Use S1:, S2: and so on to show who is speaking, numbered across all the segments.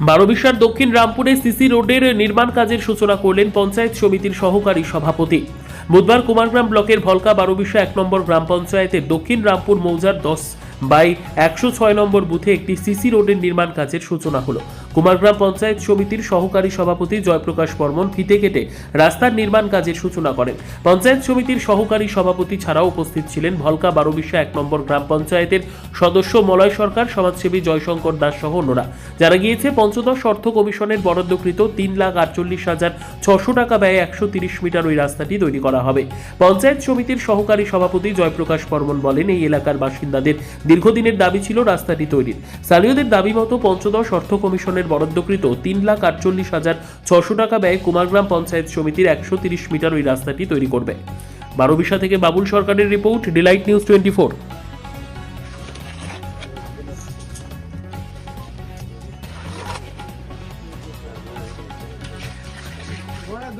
S1: বারোবিশার দক্ষিণ রামপুরে সিসি রোডের নির্মাণ কাজের সূচনা করলেন পঞ্চায়েত সমিতির সহকারী সভাপতি। বুধবার কুমারগ্রাম ব্লকের ভলকা বারোবিশা এক নম্বর গ্রাম পঞ্চায়েতের দক্ষিণ রামপুর মৌজার দশ বাই একশো ছয় নম্বর বুথে একটি সিসি রোডের নির্মাণ কাজের সূচনা হলো। কুমারগ্রাম পঞ্চায়েত সমিতির সহকারী সভাপতি জয়প্রকাশ বর্মন ফিতে কেটে রাস্তার নির্মাণ কাজের সূচনা করেন। পঞ্চায়েত সমিতির সহকারী সভাপতি ছাড়াও উপস্থিত ছিলেন ভলকা বারোবিশা এক নম্বর গ্রাম পঞ্চায়েতের সদস্য মলয় সরকার, সমাজসেবী জয়শঙ্কর দাস সহ অন্যরা। যারা গিয়েছে, পঞ্চদশ অর্থ কমিশনের বরাদ্দকৃত তিন লাখ আটচল্লিশ হাজার ছশো টাকা ব্যয়ে একশো তিরিশ মিটার ওই রাস্তাটি তৈরি করা হবে। পঞ্চায়েত সমিতির সহকারী সভাপতি জয়প্রকাশ বর্মন বলেন, এই এলাকার বাসিন্দাদের দীর্ঘদিনের দাবি ছিল রাস্তাটি তৈরির। স্থানীয়দের দাবি মতো পঞ্চদশ অর্থ কমিশনের বরাদ্দকৃত তিন লাখ আটচল্লিশ হাজার ছশো টাকা ব্যয়ে কুমারগ্রাম পঞ্চায়েত সমিতির একশো তিরিশ মিটার ওই রাস্তাটি তৈরি করবে। বারোবিশা থেকে বাবুল সরকারের report, Delight news twenty four.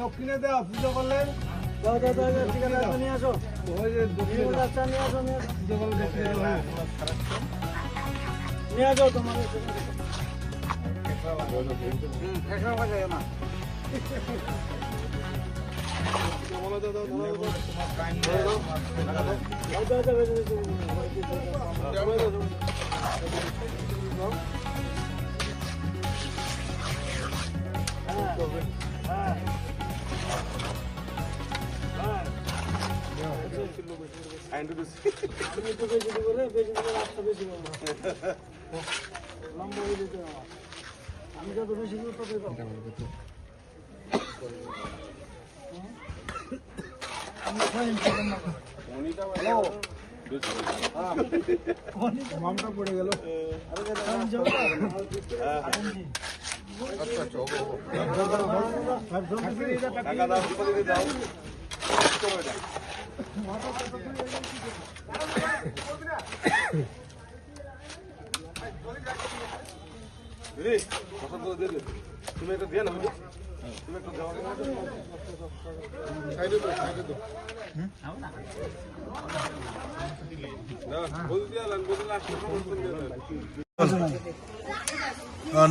S2: দক্ষিণে দেওয়া পুজো করলে
S3: যাও যাও যাও যাও, ঠিক আমি যেতে বেশি।
S2: মামটা পড়ে গেল?
S3: আট ইঞ্চি।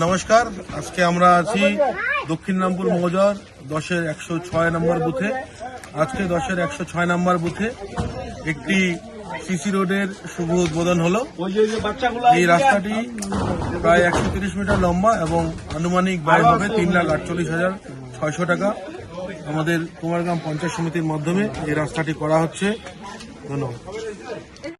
S4: নমস্কার। আজকে আমরা আছি দক্ষিণ রামপুর মৌজার দশের একশো ছয় নম্বর বুথে। আজকে দশের একশো ছয় নম্বর বুথে একটি সিসি রোডের শুভ উদ্বোধন হলো। এই রাস্তাটি প্রায় একশো তিরিশ মিটার লম্বা এবং আনুমানিক ব্যয় হবে তিন লাখ আটচল্লিশ হাজার ছয়শো টাকা। আমাদের কুমারগ্রাম পঞ্চায়েত সমিতির মাধ্যমে এই রাস্তাটি করা হচ্ছে। ধন্যবাদ।